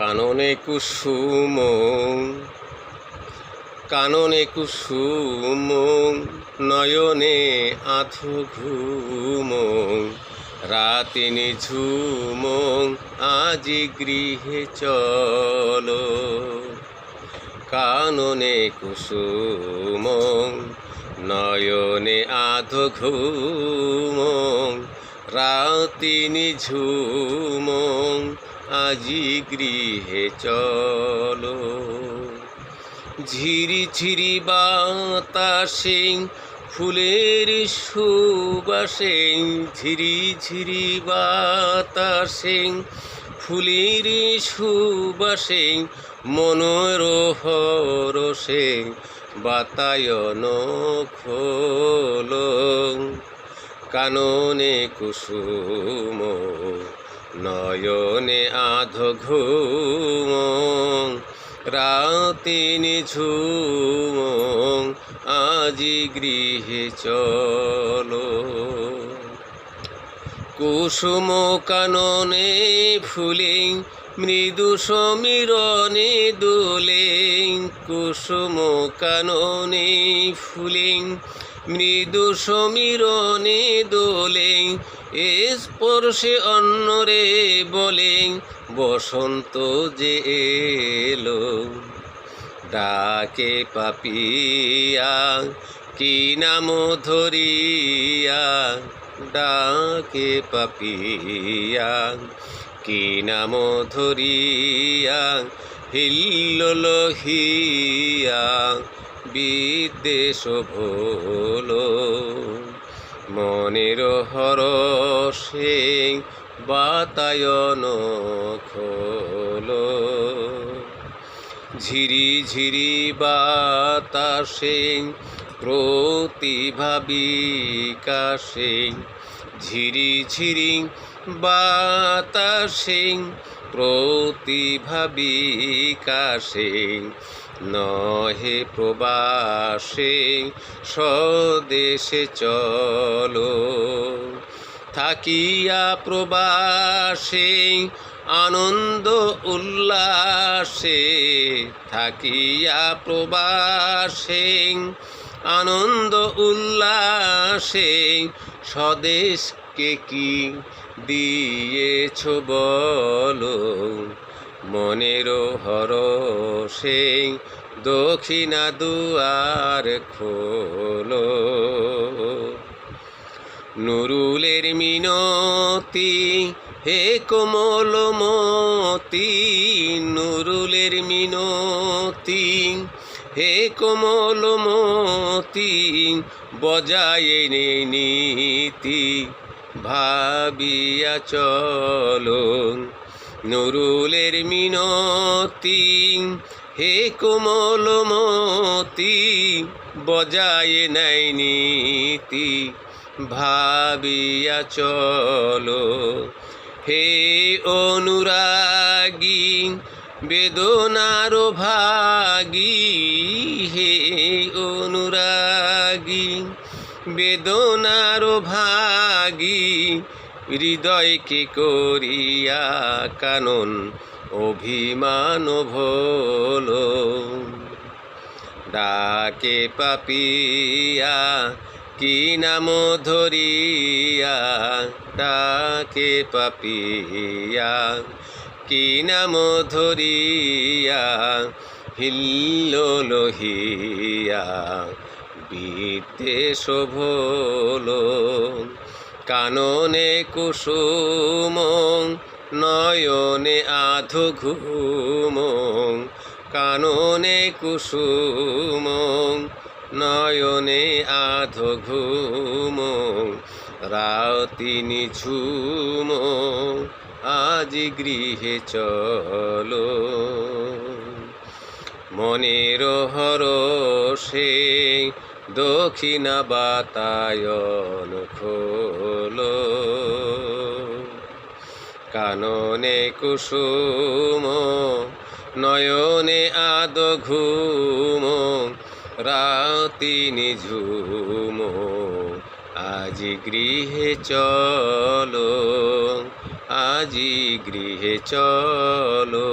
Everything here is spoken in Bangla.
কাননে কুসুম কাননে কুসুম, নয়নে আধো ঘুম, রাতে নিঝুম, আজি গৃহে চলো। কাননে কুসুম, নয়নে আধো ঘুম, রাতি নিঝুম আজি গৃহে চলো। ঝিরি ঝিরি বাতাসে ফুলের সুবাসে, ঝিরি ঝিরি বাতাসে ফুলের সুবাসে মনোরহরসে বাতায়ন খোলো। কাননে কুসুম নয়নে আধ ঘুম, রাতে নিঝুম, আজি গৃহে চলো। কুসুম কাননে ফুলে, মৃদু সমীরণে দোলে, কুসুম কাননে ফুলে মৃদু সমীরণে দোলে স্পর্শে অন্যরে বলে, বসন্ত যে এলো, ডাকে পাপিয়া, কি নাম ধরিয়া, ডাকে পাপিয়া, কি নাম ধরিয়া হিল্ল হিয়া বিদ্বেষ ভোলো, মনের হরসে বাতায়ন খোলো। ঝিরি ঝিরি বাতাসে প্রতিভা বিকাশে ঝিরি ঝিরি বাতাসে প্রতিভা বিকাশে নহে প্রবাসে, স্বদেশে চলো। থাকিয়া প্রবাসে, আনন্দ উল্লাসে। থাকিয়া প্রবাসে, আনন্দ উল্লাসে, স্বদেশকে কি দিয়েছ বলো? মনের হরসে দক্ষিণা দুয়ার খোলো। নুরুলের মিনতি, হে কোমল মতি, নুরুলের মিনতি, হে কোমল মতি, বজায় নে নীতি, ভাবিয়া চলো। নুরুলের মিনতি, হে কোমল মতি, বজায় নাই নীতি, ভাবিয়া চলো। হে অনুরাগী, বেদনার ভাগী, হে অনুরাগী, বেদনার ভাগী হৃদয়কে করিয়া কানন, অভিমান ভোলো। ডাকে পাপিয়া, কি নাম ধরিয়া? ডাকে পাপিয়া, কি নাম ধরিয়া? হিল্ল লোহিয়া বিদ্বেষ ভোলো কাননে কুসুম, নয়নে আধো ঘুম। কাননে কুসুম, নয়নে আধো ঘুম। রাতি নিঝুম, আজি গৃহে চলো। মনের হরসে দক্ষিণা বাতায়ন খোলো। কাননে কুসুম, নয়নে আদ ঘুম, রাতি নিঝুম, আজি গৃহে চলো, আজি গৃহে চলো।